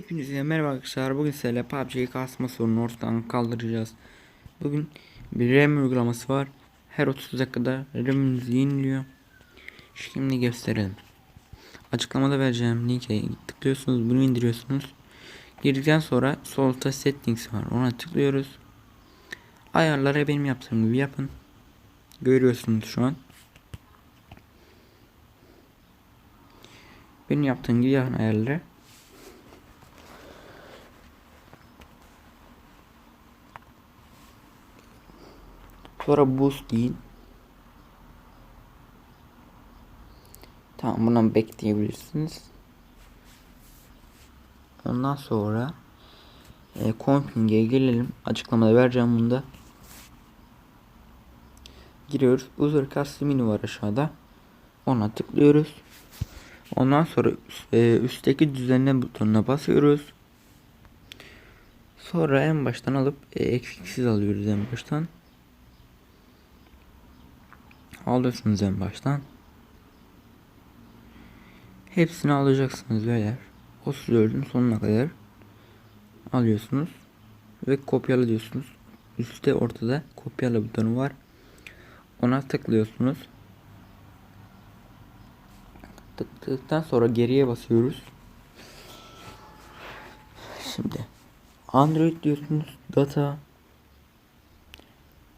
Hepinize merhaba arkadaşlar. Bugün sizlerle PUBG'yi kasma sorununu ortadan kaldıracağız. Bugün bir RAM uygulaması var. Her 30 dakikada RAM'inizi yeniliyor. Şimdi gösterelim. Açıklamada vereceğim linke tıklıyorsunuz. Bunu indiriyorsunuz. Girdikten sonra solta settings var. Ona tıklıyoruz. Ayarlara benim yaptığım gibi yapın. Görüyorsunuz şu an. Benim yaptığım gibi yapın ayarları. Sonra boost deyin. Tamam bundan bekleyebilirsiniz. Ondan sonra e, Config'e gelelim. Açıklamada vereceğim bunda. Giriyoruz. User custom menü var aşağıda. Ona tıklıyoruz. Ondan sonra e, üstteki düzenle butonuna basıyoruz. Sonra en baştan alıp e, eksiksiz alıyoruz en baştan. Alıyorsunuz en baştan. Hepsini alacaksınız beyler. 34'ün sonuna kadar alıyorsunuz ve kopyala diyorsunuz. Üstte ortada kopyala butonu var. Ona tıklıyorsunuz. Tıkladıktan sonra geriye basıyoruz. Şimdi Android diyorsunuz. Data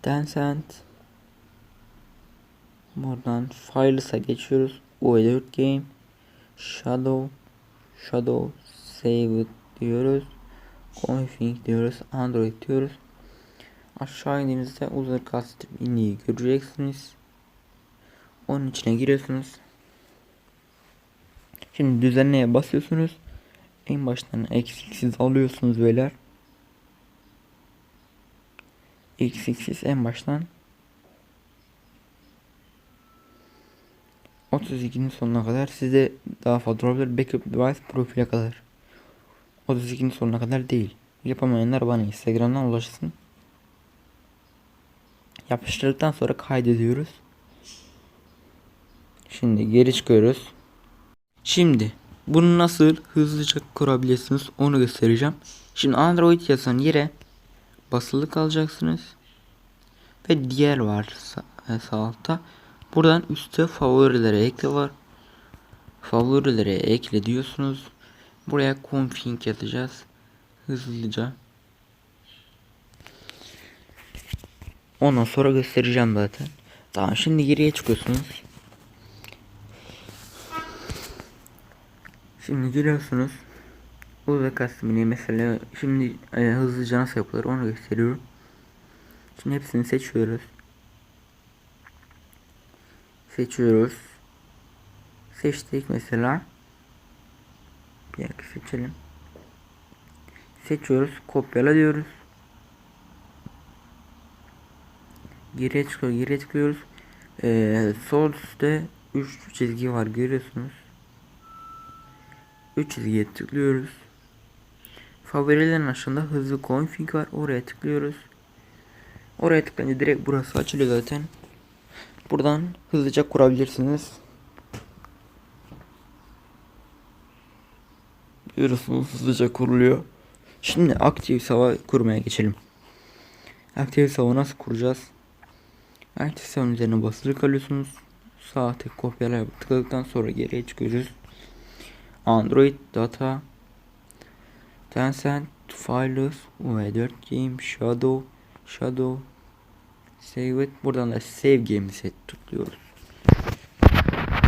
Tencent Buradan Files'a geçiyoruz. U4 Game Shadow Shadow Save diyoruz. Config diyoruz. Android diyoruz. Aşağı indiğinizde user custom iniyi göreceksiniz. Onun içine giriyorsunuz. Şimdi düzenleye basıyorsunuz. En baştan eksiksiz alıyorsunuz beyler. Eksiksiz en baştan 32'nin sonuna kadar size daha fazla olabilir. Backup device profile kadar. 32'nin sonuna kadar değil. Yapamayanlar bana Instagram'dan ulaşsın. Yapıştırdıktan sonra kaydediyoruz. Şimdi geri çıkıyoruz. Şimdi bunu nasıl hızlıca kurabilirsiniz onu göstereceğim. Şimdi Android yazan yere basılı kalacaksınız. Ve diğer var sağ, sağ altta. Buradan üstte favorilere ekle var. Favorilere ekle diyorsunuz. Buraya config yazacağız. Hızlıca. Ondan sonra göstereceğim zaten. Tamam şimdi geriye çıkıyorsunuz. Şimdi giriyorsunuz. Bu ve kasmini mesela şimdi e, hızlıca nasıl yapılır onu gösteriyorum. Şimdi hepsini seçiyoruz. Seçiyoruz. Seçtik mesela. Bir dakika seçelim. Seçiyoruz. Kopyala diyoruz. Geriye çıkıyor. Geriye tıklıyoruz. Ee, sol üstte 3 çizgi var görüyorsunuz. 3 çizgiye tıklıyoruz. Favorilerin aşağında hızlı config var. Oraya tıklıyoruz. Oraya tıklayınca direkt burası açılıyor zaten. Buradan hızlıca kurabilirsiniz. Görüyorsunuz hızlıca kuruluyor. Şimdi aktif sava kurmaya geçelim. Aktif sava nasıl kuracağız? Aktif savanın üzerine basılı kalıyorsunuz. Sağ tık kopyala tıkladıktan sonra geriye çıkıyoruz. Android data Tencent Files V4 Game Shadow Shadow Save it. Buradan da Save Games'e tıklıyoruz.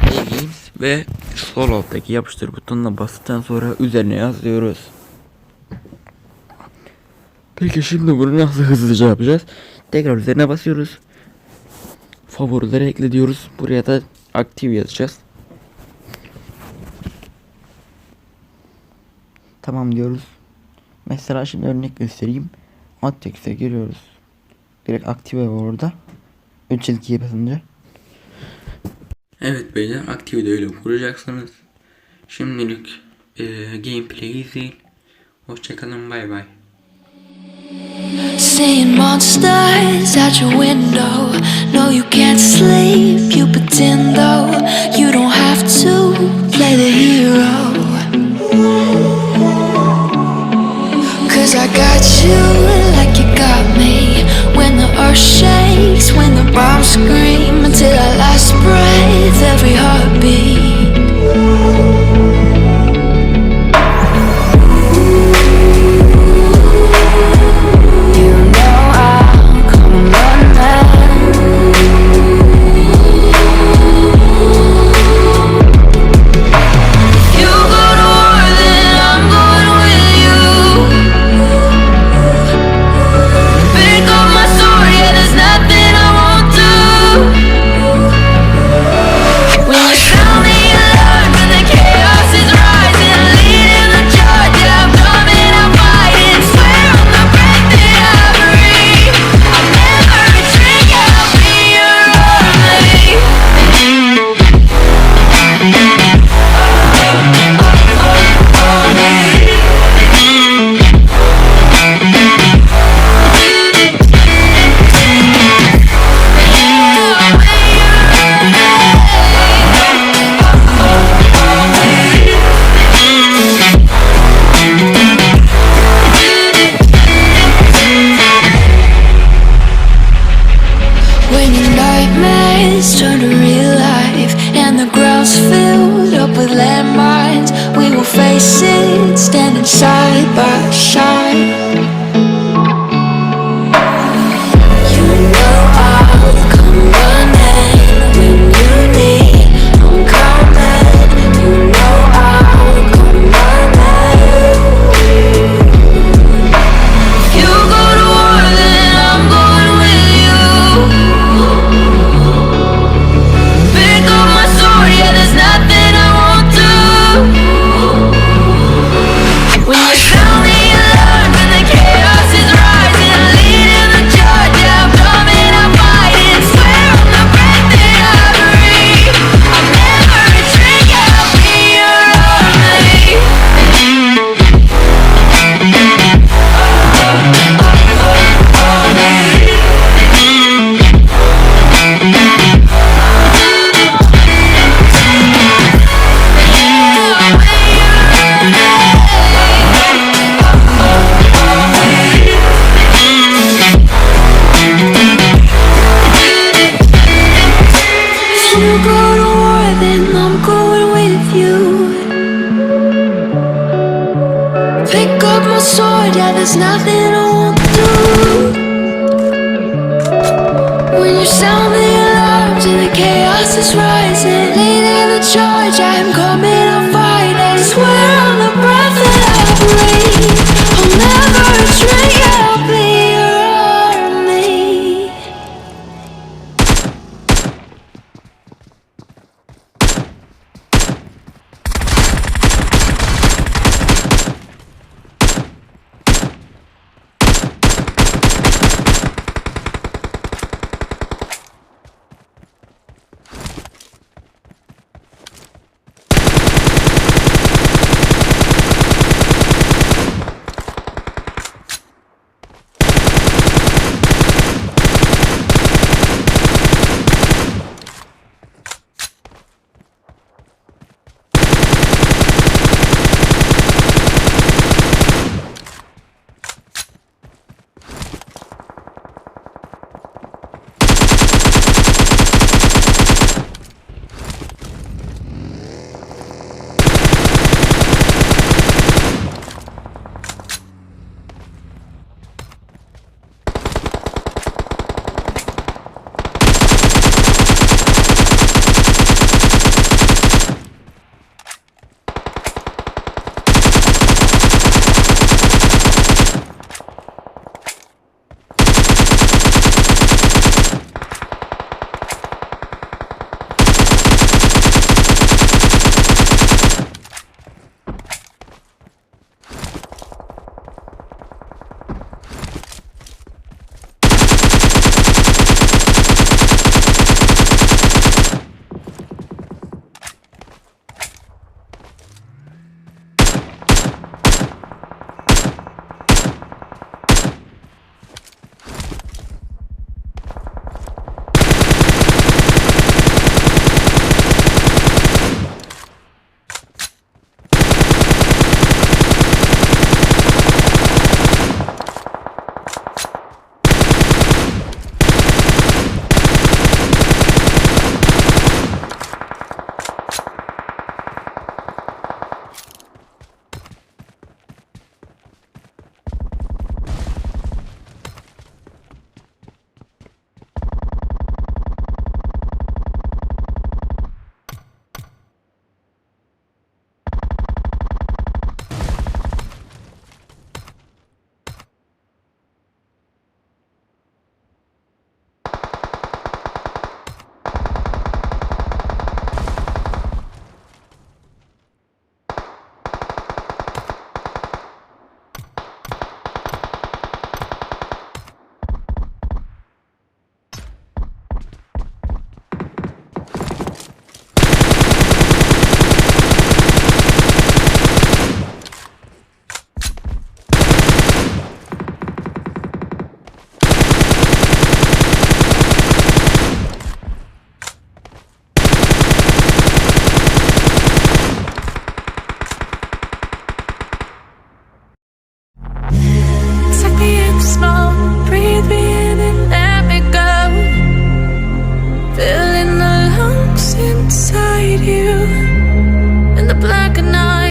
Save Games ve sol alttaki yapıştır butonuna bastıktan sonra üzerine yazıyoruz. Peki şimdi bunu nasıl hızlıca yapacağız? Tekrar üzerine basıyoruz. Favorileri ekle diyoruz. Buraya da aktif yazacağız. Tamam diyoruz. Mesela şimdi örnek göstereyim. Alt text'e giriyoruz. Direkt aktive var orada. 3 çizgiye basınca. Evet beyler aktive de öyle kuracaksınız. Şimdilik e, gameplay izleyin. Hoşçakalın bay bay. Seeing monsters out your window. No, you can't sleep. You pretend though you presently the charge I'm coming